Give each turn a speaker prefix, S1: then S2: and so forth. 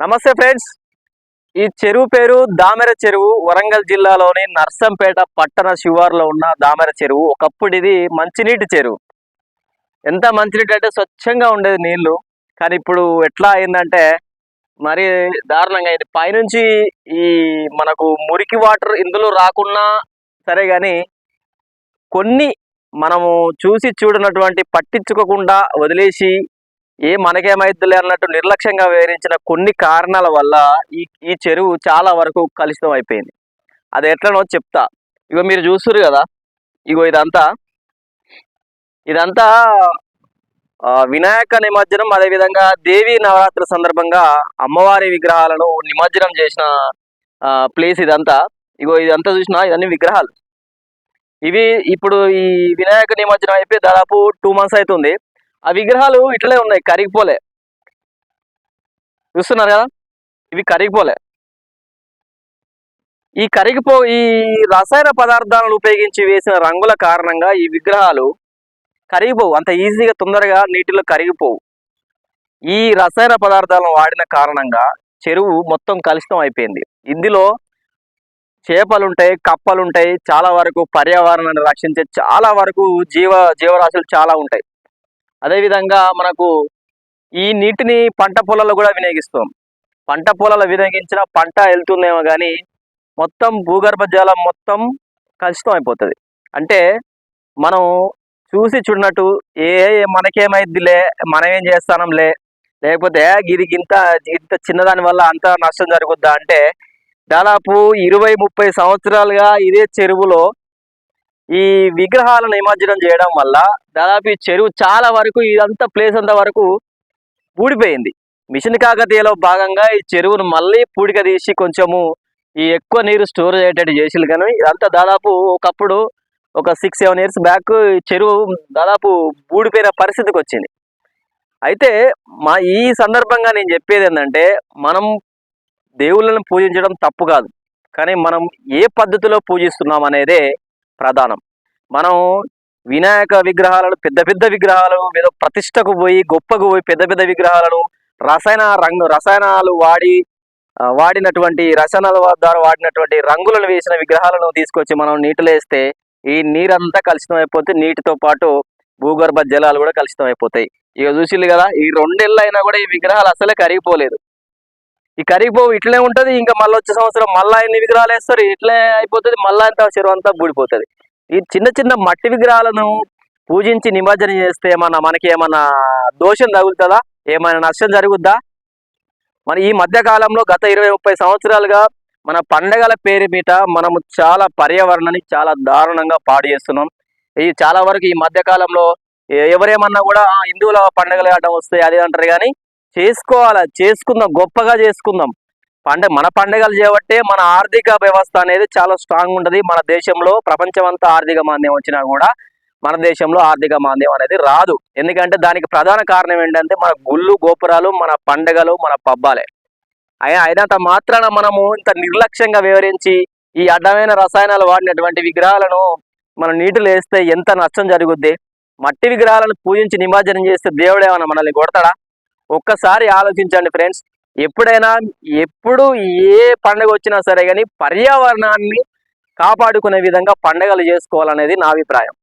S1: నమస్తే ఫ్రెండ్స్. ఈ చెరువు పేరు దామెర చెరువు. వరంగల్ జిల్లాలోని నర్సంపేట పట్టణ శివారులో ఉన్న దామెర చెరువు. ఒకప్పుడు ఇది మంచినీటి చెరువు. ఎంత మంచినీటి అంటే స్వచ్ఛంగా ఉండేది నీళ్ళు. కానీ ఇప్పుడు ఎట్లా అయిందంటే మరి దారుణంగా అయింది. పైనుంచి ఈ మనకు మురికి వాటర్ ఇందులో రాకున్నా సరే కానీ కొన్ని మనము చూసి చూడనటువంటి పట్టించుకోకుండా వదిలేసి ఏ మనకేమైద్దులే అన్నట్టు నిర్లక్ష్యంగా వివరించిన కొన్ని కారణాల వల్ల ఈ ఈ చెరువు చాలా వరకు కలుషితం అయిపోయింది. అది ఎట్లనో చెప్తా. ఇగో మీరు చూస్తున్నారు కదా? ఇగో ఇదంతా. ఇదంతా ఆ, వినాయక నిమజ్జనం అదేవిధంగా దేవి నవరాత్రి సందర్భంగా అమ్మవారి విగ్రహాలను నిమజ్జనం చేసిన ప్లేస్ ఇదంతా. ఇగో ఇదంతా చూసినా ఇవన్నీ విగ్రహాలు. ఇవి ఇప్పుడు ఈ వినాయక నిమజ్జనం అయిపోయి దాదాపు టూ మంత్స్ అవుతుంది ఆ విగ్రహాలు ఇట్లనే ఉన్నాయి కరిగిపోలే. చూస్తున్నారు కదా? ఇవి కరిగిపోలే. ఈ కరిగిపో ఈ రసాయన పదార్థాలను ఉపయోగించి వేసిన రంగుల కారణంగా ఈ విగ్రహాలు కరిగిపోవు. అంత ఈజీగా తొందరగా నీటిలో కరిగిపోవు. ఈ రసాయన పదార్థాలను వాడిన కారణంగా చెరువు మొత్తం కలుషితం అయిపోయింది. ఇందులో చేపలుంటాయి కప్పలుంటాయి చాలా వరకు పర్యావరణాన్ని రక్షించే చాలా వరకు జీవ జీవరాశులు చాలా ఉంటాయి. అదేవిధంగా మనకు ఈ నీటిని పంట పొలాల్లో కూడా వినియోగిస్తాం. పంట పొలాల్లో వినియోగించిన పంట వెళ్తుందేమో కానీ మొత్తం భూగర్భ జలం మొత్తం కలుషితం అయిపోతుంది అంటే మనం చూసి చూడనట్టు ఏ మనకేమైద్దిలే మనం ఏం చేస్తానంలే లేకపోతే ఇది ఇంత ఇంత చిన్నదాని వల్ల అంత నష్టం జరుగుద్దా అంటే దాదాపు ఇరవై ముప్పై సంవత్సరాలుగా ఇదే చెరువులో ఈ విగ్రహాలను నిమజ్జనం చేయడం వల్ల దాదాపు ఈ చెరువు చాలా వరకు ఇదంతా ప్లేస్ అంత వరకు ఊడిపోయింది. మిషన్ కాకతీయలో భాగంగా ఈ చెరువును మళ్ళీ పూడిక తీసి కొంచెము ఈ ఎక్కువ నీరు స్టోర్ అయ్యేటట్టు చేసిలు కానీ ఇదంతా దాదాపు ఒకప్పుడు ఒక సిక్స్ సెవెన్ ఇయర్స్ బ్యాక్ ఈ చెరువు దాదాపు ఊడిపోయిన పరిస్థితికి వచ్చింది. అయితే మా ఈ సందర్భంగా నేను చెప్పేది ఏంటంటే మనం దేవుళ్ళని పూజించడం తప్పు కాదు. కానీ మనం ఏ పద్ధతిలో పూజిస్తున్నాం అనేదే ప్రధానం. మనం వినాయక విగ్రహాలను పెద్ద పెద్ద విగ్రహాలు ఏదో ప్రతిష్టకు పోయి గొప్పకు పోయి పెద్ద పెద్ద విగ్రహాలను రసాయన రంగు రసాయనాలు వాడి వాడినటువంటి రసాయనాల ద్వారా వాడినటువంటి రంగులను వేసిన విగ్రహాలను తీసుకొచ్చి మనం నీటిలో వేస్తే ఈ నీరంతా కలుషితం అయిపోతే నీటితో పాటు భూగర్భ జలాలు కూడా కలుషితం అయిపోతాయి. ఇక చూసిల్లు కదా ఈ రెండేళ్ళు అయినా కూడా ఈ విగ్రహాలు అసలే కరిగిపోలేదు. ఈ కరిగిపోవు ఇట్లే ఉంటది ఇంకా మళ్ళీ వచ్చే సంవత్సరం మళ్ళా ఎన్ని విగ్రహాలు వేస్తారు ఇట్లే అయిపోతుంది మళ్ళా అంతా చెరువు అంతా బూడిపోతుంది. ఈ చిన్న చిన్న మట్టి విగ్రహాలను పూజించి నిమజ్జనం చేస్తే ఏమన్నా మనకి ఏమన్నా దోషం తగులుతుందా? ఏమైనా నష్టం జరుగుద్దా? మన ఈ మధ్య కాలంలో గత ఇరవై ముప్పై సంవత్సరాలుగా మన పండగల పేరు మీద మనము చాలా పర్యావరణాన్ని చాలా దారుణంగా పాడు చేస్తున్నాం. ఈ చాలా వరకు ఈ మధ్య కాలంలో ఎవరేమన్నా కూడా హిందువుల పండగలు ఆడడం వస్తాయి అది అంటారు కానీ చేసుకోవాలి? చేసుకుందాం గొప్పగా చేసుకుందాం. పండగ మన పండగలు చేయబట్టే మన ఆర్థిక వ్యవస్థ అనేది చాలా స్ట్రాంగ్ ఉంటుంది. మన దేశంలో ప్రపంచమంతా ఆర్థిక మాంద్యం వచ్చినా కూడా మన దేశంలో ఆర్థిక మాంద్యం అనేది రాదు. ఎందుకంటే దానికి ప్రధాన కారణం ఏంటంటే మన గుళ్ళు గోపురాలు మన పండగలు మన పబ్బాలే. అయినంత మాత్రాన మనము ఇంత నిర్లక్ష్యంగా వివరించి ఈ అడ్డమైన రసాయనాలు వాడినటువంటి విగ్రహాలను మనం నీటిలో వేస్తే ఎంత నష్టం జరుగుద్ది? మట్టి విగ్రహాలను పూజించి నిమజ్జనం చేస్తే దేవుడు ఏమైనా మనల్ని కొడతాడా? ఒక్కసారి ఆలోచించండి ఫ్రెండ్స్. ఎప్పుడైనా ఎప్పుడు ఏ పండుగ వచ్చినా సరే కానీ పర్యావరణాన్ని కాపాడుకునే విధంగా పండుగలు చేసుకోవాలనేది నా అభిప్రాయం.